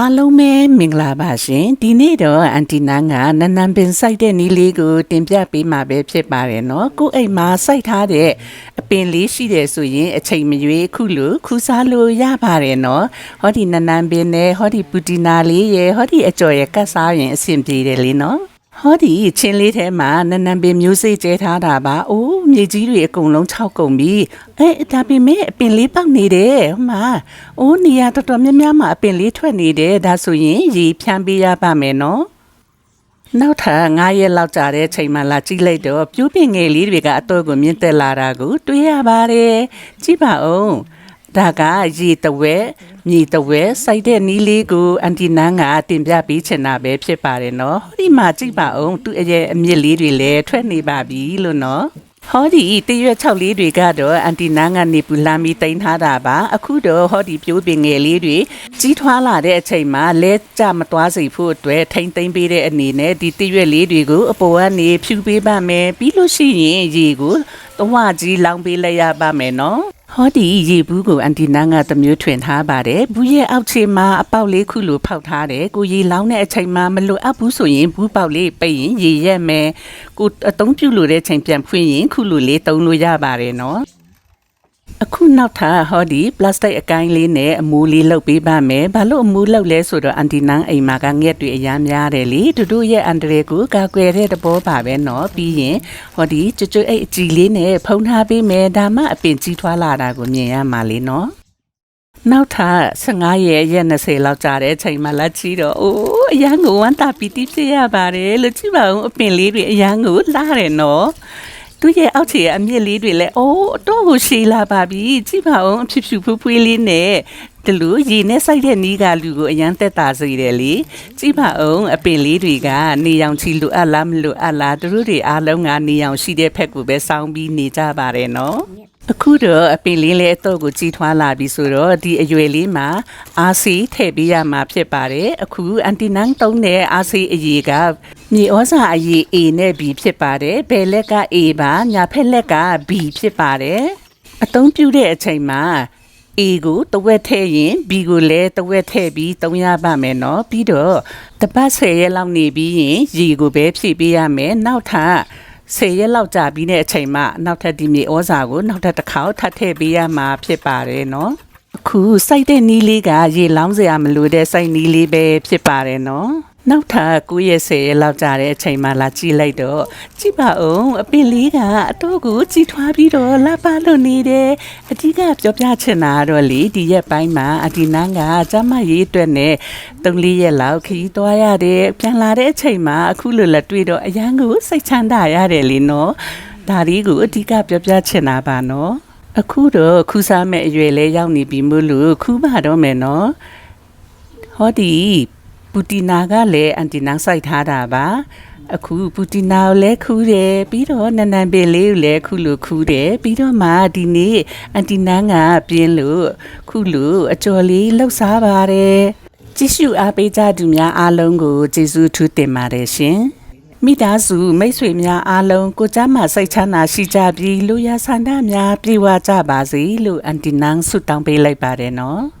အားလုံးပဲမင်္ဂလာပါရှင်ဒီနေ့တော့အန်တီနန်းကနန်းနန်းပင်စိုက်တဲ့နီးလေးကိုတင်ပြပေးမှာပဲဖြစ်ပါတယ်เนาะကိုယ့်အိမ်မှာစိုက်ထားတဲ့အပင်လေးရှိတယ်ဆိုရင်အချိန်မရွေးခုလိုခူးစားလို့ရပါတယ်เนาะဟောဒီနန်းနန်းပင်နဲ့ဟောဒီပူတီနာလေးရဲ့ဟောဒီအကျော်ရဲ့ကတ်စားရင်အဆင်ပြေတယ်လေเนาะ ဟောဒီချင်းလေးထဲမှာနန်းနန်းပင်မျိုးစေ့ကျဲထားတာပါ။အိုးမြေကြီးတွေအကုန်လုံးခြောက်ကုန်ပြီ။အဲဒါပေမဲ့အပင်လေးပေါက်နေတယ်ဟိုမှာ။အိုးနေရာတော်တော်များများမှာအပင်လေးထွက်နေတယ်။ဒါဆိုရင်ရေဖြန်းပေးရပါမယ်နော်။နောက်ထပ်9ရက်လောက်ကြာတဲ့အချိန်မှလာကြည့်လိုက်တော့ပြူးပင်ငယ်လေးတွေကအတော့ကိုမြင့်တက်လာတာကိုတွေ့ရပါတယ်။ကြည့်ပါဦး။ ဒါကရေတဝဲမြေတဝဲစိုက်တဲ့နီးလေးကိုအန်တီနန်းကတင်ပြပေးချင်တာပဲဖြစ်ပါတယ်နော်ဟောဒီမှာကြည့်ပါဦးသူ့အရဲ့အမြင့်လေးတွေလည်းထွက်နေပါပြီလို့နော်ဟောဒီတရွက်6လေးတွေကတော့အန်တီနန်းကနေပူလာမီတင်ထားတာပါအခုတော့ဟောဒီပြိုးပင်ငယ်လေးတွေကြီးထွားလာတဲ့အချိန်မှာလဲကြမသွားစေဖို့အတွက်ထိမ့်သိမ့်ပေးတဲ့အနေနဲ့ဒီတရွက်လေးတွေကိုအပေါ်ကနေဖြူပေးပါမယ်ပြီးလို့ရှိရင်ရေကိုသွားကြီးလောင်းပေးလိုက်ရပါမယ်နော် ဟောဒီရေဘူးကိုအန်တီနာကတစ်မျိုးထွင်ထားပါတယ်ဘူးရဲ့အောက်ခြေမှာအပေါက်လေးခုလိုဖောက်ထားတယ်ကိုရေလောင်းတဲ့အချိန်မှာမလိုအပ်ဘူးဆိုရင်ဘူးပေါက်လေးပိတ်ရင်ရေရက်မယ်ကိုအတုံးပြူလို့တဲ့ချိန်ပြန်ဖွင့်ရင်ခုလိုလေးတုံးလို့ရပါတယ်နော် အခုနောက်ထပ်ဟောဒီပလတ်စတစ်အကိုင်းလေးနဲ့အမူလေးလုပ်ပေးပါမယ်။ဘာလို့အမူလုပ်လဲဆိုတော့အန်တီနန်းအိမ်မှာကငှက်တွေအများများတယ်လေ။တူတူရဲ့အန်ဒရေကိုကာကွယ်တဲ့တဘောပါပဲနော်။ပြီးရင်ဟောဒီကျွတ်ကျွတ်အိတ်အကြီးလေးနဲ့ဖုံးထားပေးမယ်။ဒါမှအပင်ကြီးထွားလာတာကိုမြင်ရမှာလေနော်။နောက်ထပ်15ရက်ရက်20လောက်ကြာတဲ့အချိန်မှလာကြည့်တော့အိုးအရန်ကိုဝမ်းတာပီတိဖြစ်ရပါတယ်လို့ကြည့်ပါဦးအပင်လေးတွေအရန်ကိုလှတယ်နော် သူရဲ့အောက်ခြေအမြင့်လေးတွေလည်းအိုးအတော့ကိုရှည်လာပါပြီကြည့်ပါဦးအဖြစ်ဖြူဖွေးဖွေးလေးနဲ့ဒီလိုရေနဲ့စိုက်တဲ့နီးကလူကိုအရန်တက်တာစေတယ်လေကြည့်ပါဦးအပင်လေးတွေကနေရောင်ချီလိုအပ်လားမလိုအပ်လားသူတို့တွေအားလုံးကနေရောင်ရှိတဲ့ဖက်ကိုပဲစောင်းပြီးနေကြပါတယ်နော်အခုတော့အပင်လေးလေးအတော့ကိုကြီးထွားလာပြီဆိုတော့ဒီအရွယ်လေးမှာအာစီထည့်ပေးရမှာဖြစ်ပါတယ်အခုအန်တီနန်းတုံးတဲ့အာစီအရေးက မြေဩဇာအရေး A နဲ့ B ဖြစ်ပါတယ်ဘယ်လက်က A ပါညာဖက်လက်က B ဖြစ်ပါတယ်အတုံးပြတဲ့အချိန်မှာ A ကိုတဝက်ထည့်ရင် B ကိုလည်းတဝက်ထည့်ပြီးသုံးရပါမယ်နော်ပြီးတော့တပတ်10ရက်လောက်နေပြီးရင်ရေကိုပဲဖြည့်ပေးရမယ်နောက်ထပ်10ရက်လောက်ကြာပြီးတဲ့အချိန်မှနောက်ထပ်ဒီမြေဩဇာကိုနောက်ထပ်တစ်ခါထပ်ထည့်ပေးရမှာဖြစ်ပါတယ်နော်အခုစိုက်တဲ့နီးလေးကရေလောင်းစရာမလိုတဲ့စိုက်နီးလေးပဲဖြစ်ပါတယ်နော် နောက်ထပ်9ရက်10ရက်လောက်ကြာတဲ့အချိန်မှလာကြည့်လိုက်တော့ကြည့်ပါဦးအပင်လေးကအတော့ကိုကြည်ထွားပြီးတော့လာပါလို့နေတယ်အဓိကပြောပြချင်တာကတော့လေဒီရက်ပိုင်းမှာအဒီနန်းကကျမရေးအတွက်နဲ့3 4ရက်လောက်ခရီးသွားရတယ်ပြန်လာတဲ့အချိန်မှာအခုလိုလက်တွေ့တော့အရန်ကိုစိတ်ချမ်းသာရတယ်လေနော်ဒါလေးကိုအဓိကပြောပြချင်တာပါနော်အခုတော့ခူးစားမဲ့အရွယ်လဲရောက်နေပြီမို့လို့ခူးပါတော့မယ်နော်ဟောဒီ ပူတီနာကလည်းအန်တီနာစိုက်ထားတာပါအခုပူတီနာကိုလည်းခူးတယ်ပြီးတော့နန်နန်ပင်လေးကိုလည်းခုလိုခူးတယ်ပြီးတော့မှဒီနေ့အန်တီနာကပြင်းလို့ခုလိုအကျော်လေးလှုပ်ရှားပါတယ်ကြည့်ရှုအားပေးကြသူများအားလုံးကိုကျေးဇူးထူးတင်ပါတယ်ရှင်မိသားစုမိတ်ဆွေများအားလုံးကိုကြမ်းမှစိတ်ချမ်းသာရှိကြပြီးလူရဆန္ဒများပြေဝကြပါစေလို့အန်တီနန်းဆုတောင်းပေးလိုက်ပါတယ်နော်